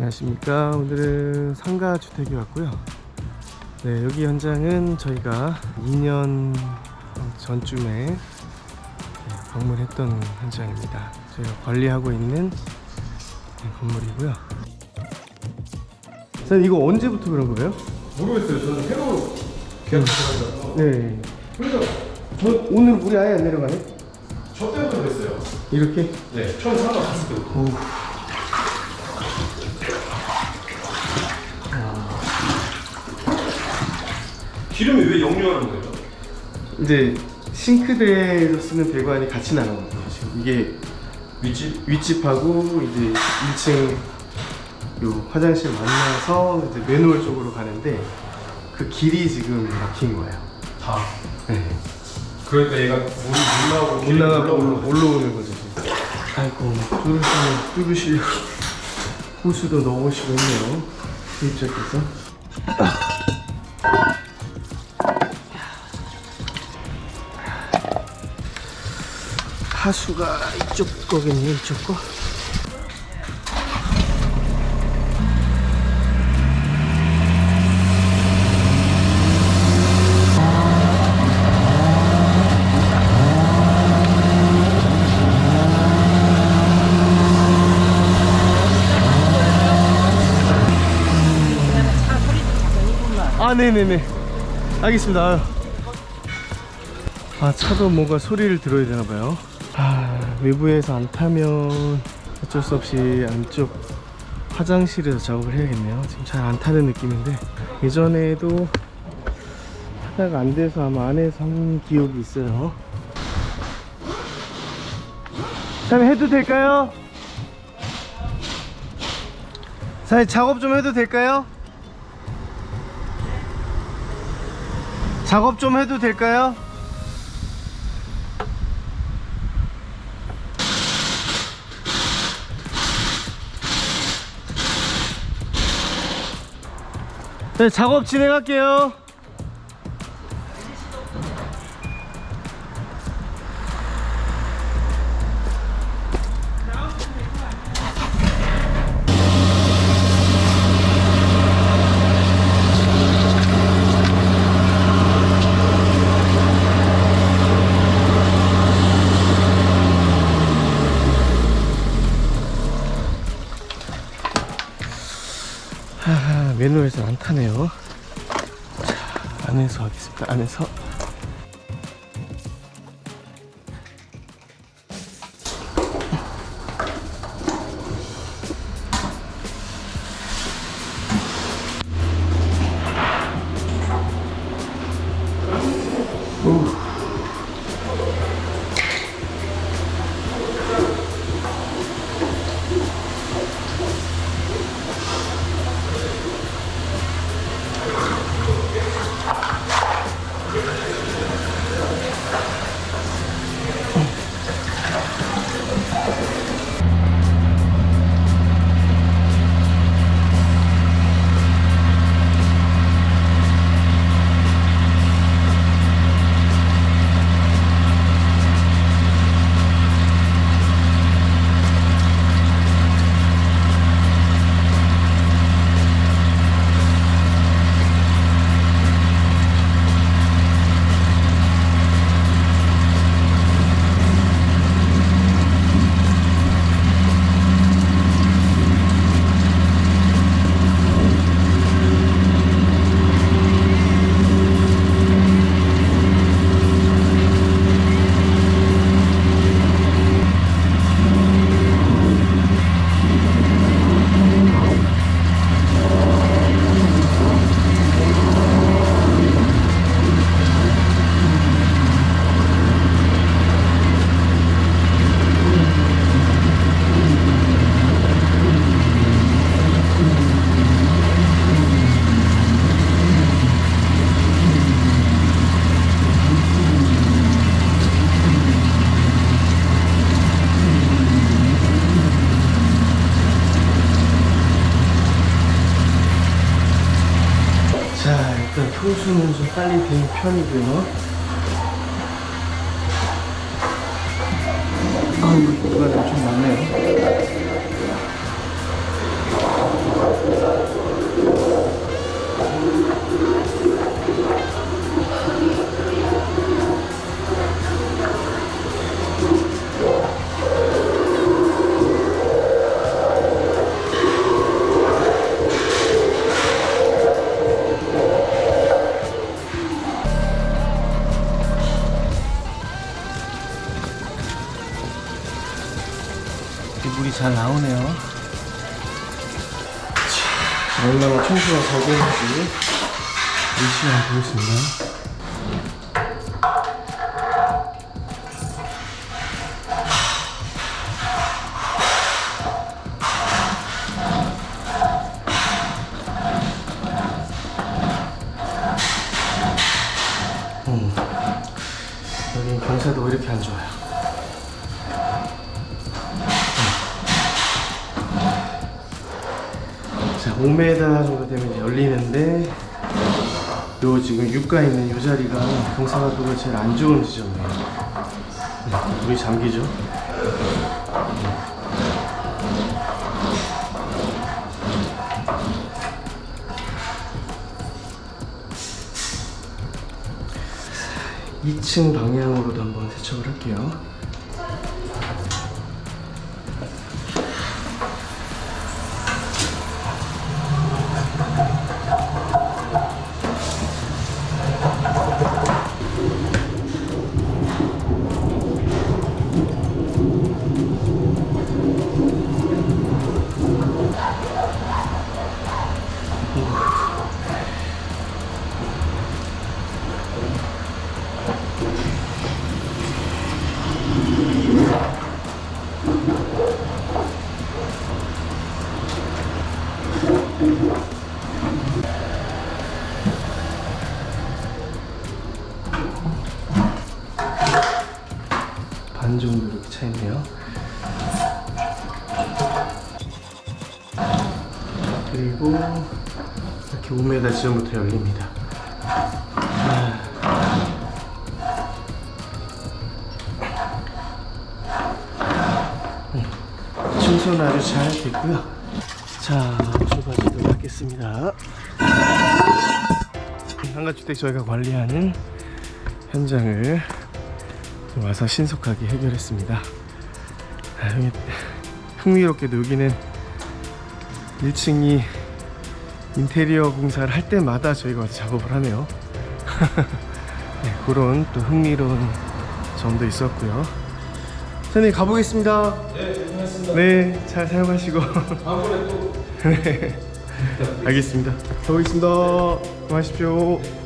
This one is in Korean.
안녕하십니까. 오늘은 상가 주택에 왔고요. 네, 여기 현장은 저희가 2년 전쯤에 네, 방문했던 현장입니다. 저희가 관리하고 있는 네, 건물이고요. 선생님 이거 언제부터 그런 거예요? 모르겠어요. 저는 새로 계약해서 네. 그러니까 저 오늘 물이 아예 안 내려가네? 저 때부터 그랬어요. 이렇게? 네, 처음 상가 갔을 때부터. 기름이 왜 역류하는 거예요? 이제 싱크대에서 쓰는 배관이 같이 나가거든요. 지금 이게 윗집? 윗집하고 이제 1층 요 화장실 만나서 이제 맨홀 쪽으로 가는데 그 길이 지금 막힌 거예요. 다. 네. 그러니까 얘가 물이 물 나오고 길이 올라가고 올라오는 올라, 올라오는 거죠. 지금. 아이고 뚫으시면 뚫으시려고 호수도 넣으시고 있네요. 세입자께서. 하수가 이쪽 거겠네 이쪽 거. 아 네네네 알겠습니다. 아 차도 뭔가 소리를 들어야 되나봐요 아 외부에서 안 타면 어쩔 수 없이 안쪽 화장실에서 작업을 해야겠네요 지금 잘 안 타는 느낌인데 예전에도 하다가 안 돼서 아마 안에서 한 기억이 있어요 사장님 해도 될까요? 사장님 작업 좀 해도 될까요? 작업 좀 해도 될까요? 네, 작업 진행할게요. 맨홀에서 안 타네요. 자, 안에서 하겠습니다. 안에서. 좀 빨리 된 편이고요. 아우, 이거는 좀 많네요. 얼마나 청소가 잘 되는지 열심히 보겠습니다. 음, 여기 경사도 왜 이렇게 안 좋아요? 5m 정도 되면 열리는데 요 지금 육가 있는 요 자리가 경사가도가 제일 안 좋은 지점이에요. 음, 물이 잠기죠. 음. 2층 방향으로도 한번 세척을 할게요. 반 정도 이렇게 차 있네요. 그리고 이렇게 5m 지점부터 열립니다. 음, 청소는 아주 잘 됐고요. 자, 출발하도록 하겠습니다. 상가주택 저희가 관리하는 현장을 좀 와서 신속하게 해결했습니다. 아, 여기 흥미롭게도 여기는 1층이 인테리어 공사를 할 때마다 저희가 와서 작업을 하네요. 네, 그런 또 흥미로운 점도 있었고요. 선생님 가보겠습니다. 네, 고생하셨습니다. 네, 잘 사용하시고. 다음번에 또 네, 알겠습니다. 가보겠습니다. 고하십시오.